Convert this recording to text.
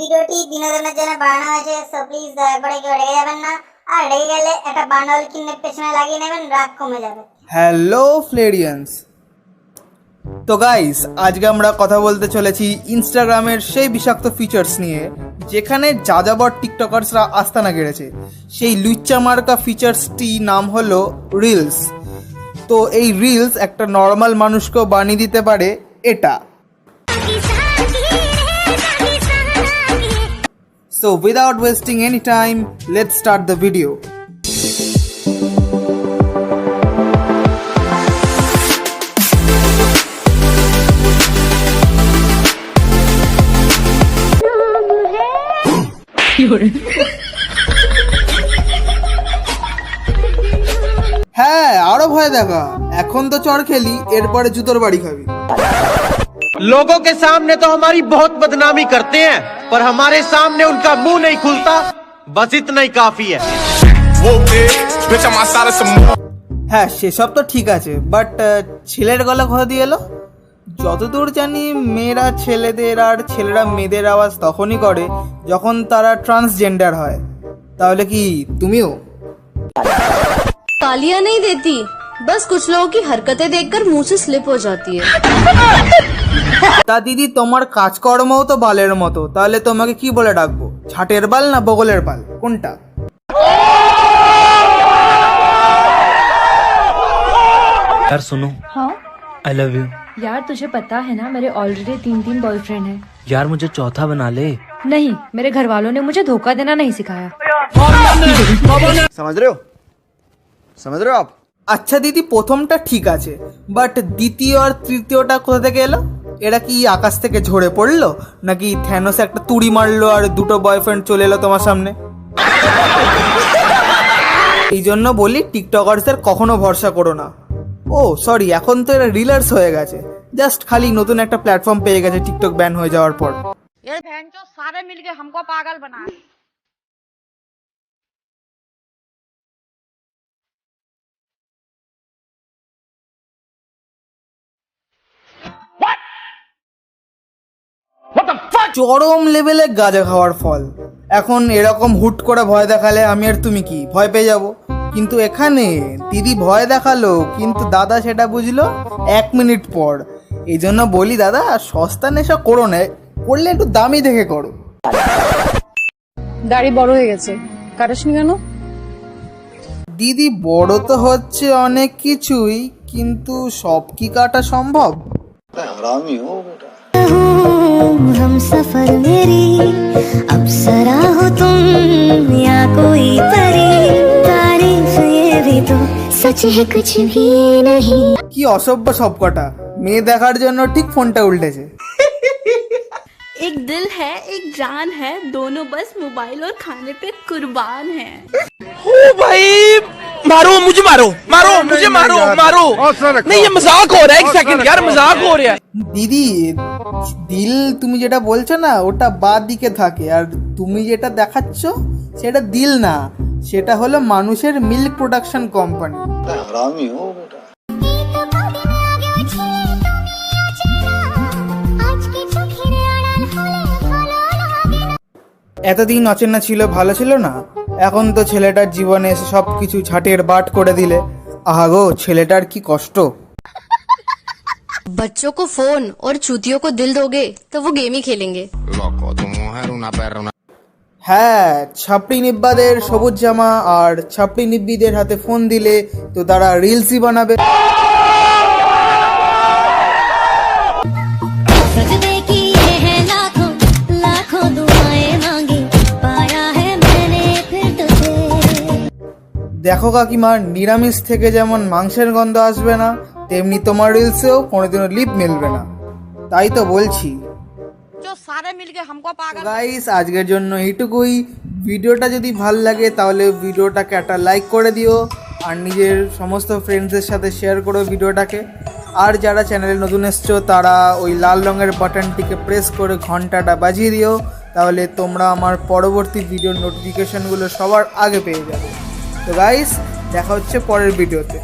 ভিডিওটি বিনোদনের জন্য বানানো হয়েছে সো প্লিজ দয়া করে কেউ রেগে যাবেন না। আর রেগে গেলে একটা কিনে পেছনে লাগিয়ে নেবেন, রাগ কমে যাবে। হ্যালো ফ্লেরিয়ান্স তো গাইস আজকে আমরা কথা বলতে চলেছি ইনস্টাগ্রামের সেই বিষাক্ত ফিচার্স নিয়ে, যেখানে যাযাবর টিকটকার্সরা আস্তানা গেড়েছে সেই লুচ্চা মার্কা ফিচার্সটি নাম হলো রিলস তো এই রিলস একটা নর্মাল মানুষকেও বানিয়ে দিতে পারে এটা। So without wasting any time, let's start the video. হ্যাঁ আরও ভয় দেখা এখন তো চড় খেলি এরপরে জুতোর বাড়ি খাবি लोगों के सामने तो हमारी बहुत बदनामी करते हैं पर हमारे सामने उनका मुंह नहीं खुलता बस इतना ही काफी है Whoop it, bitch, I'm outside of some more. হ্যাঁ সেসব তো ঠিক আছে বাট ছেলের গলা কোথা দিয়ে এলো যতদূর জানি মেয়েরা ছেলেদের আর ছেলেরা মেয়েদের আওয়াজ তখনই করে যখন তারা ট্রান্সজেন্ডার হয় তাহলে কি তুমিও तालियां नहीं देती बस कुछ लोगों की हरकतें देखकर मुंह से स्लिप हो जाती है তা দিদি তোমার কাজকর্মও তো বালের মতো তাহলে তোমাকে কি বলে ডাকবো ছাটের বাল না বগলের বাল কোনটা यार सुनो हाँ आई लव यू यार तुझे पता है ना मेरे ऑलरेडी तीन तीन बॉयफ्रेंड हैं यार मुझे चौथा बना ले नहीं मेरे घर वालों ने मुझे धोखा देना नहीं सिखाया समझ रहे हो समझ रहे हो आप আচ্ছা দিদি প্রথমটা ঠিক আছে বাট দ্বিতীয় আর তৃতীয়টা কোথা থেকে এলো এরা কি আকাশ থেকে ঝরে পড়লো নাকি থ্যানোস একটা তুড়ি মারলো আর দুটো বয়ফ্রেন্ড চলে এলো তোমার সামনে এই জন্য বলি টিকটকার্সদের কখনো ভরসা করো না ও সরি এখন তো এরা রিলার্স হয়ে গেছে জাস্ট খালি নতুন একটা প্ল্যাটফর্ম পেয়ে গেছে টিকটক ব্যান হয়ে যাওয়ার পর ये बहन जो सारे मिलके हमको पागल बनाए চরম লেভেলে গাঁজা খাওয়ার ফল। এখন এরকম হুট করে ভয় দেখালে আমি আর তুমি কি? ভয় পেয়ে যাব। কিন্তু এখানে দিদি ভয় দেখাল কিন্তু দাদা সেটা বুঝলো এক মিনিট পর। এই জন্য বলি দাদা সস্তা নেশা করো না করলে একটু দামি দেখে করো। দাড়ি বড় হয়ে গেছে। কাটাসনি কেন? দিদি বড় তো হচ্ছে অনেক কিছুই কিন্তু সব কি কাটা সম্ভব? हम सफर मेरी अप्सरा हो तुम या कोई परी तारीफ ये भी तो सच है कुछ भी नहीं কি অসভ্য সব কটা মেয়ে দেখার জন্য ঠিক ফোনটা উল্টেছে एक दिल है एक जान है दोनों बस मोबाइल और खाने पे कुर्बान है ओ भाई मारो मुझे मारो मारो मुझे मारो मारो नहीं ये मजाक हो रहा है एक सेकंड यार मजाक हो रहा है দিদি দিল তুমি যেটা বলছো না ওটা বা দিকে থাকে আর তুমি যেটা দেখাচ্ছ সেটা দিল না সেটা হলো মানুষের মিল্ক প্রোডাকশন কোম্পানি এতদিন অচেনা ছিল ভালো ছিল না এখন তো ছেলেটার জীবনে এসে সব কিছু ঝাঁটের বাট করে দিলে আহাগো ছেলেটার কি কষ্ট बच्चों को फोन और चूतियों को दिल दोगे तो वो गेम ही खेलेंगे Loco, tu mujer una perra, una হ্যাঁ ছাপড়ি নিব্বাদের সবুজ জামা আর ছাপড়ি নিব্বিদের হাতে ফোন দিলে তো তারা রিলসই বানাবে দেখো কাকিমার নিরামিষ থেকে যেমন মাংসের গন্ধ আসবে না তেমনি তোমার রিলসেও কোনোদিনও লিপ মিলবে না। তাই তো বলছি। গাইস আজকের জন্য এইটুকুই। ভিডিওটা যদি ভালো লাগে তাহলে ভিডিওটাকে একটা লাইক করে দিও আর নিজের সমস্ত ফ্রেন্ডসের সাথে শেয়ার করো ভিডিওটাকে। আর যারা চ্যানেলে নতুন এসছো তারা ওই লাল রঙের বাটনটিকে প্রেস করে ঘন্টাটা বাজিয়ে দিও তাহলে তোমরা আমার পরবর্তী ভিডিও নোটিফিকেশানগুলো সবার আগে পেয়ে যাবে। তো গাইস দেখা হচ্ছে পরের ভিডিওতে.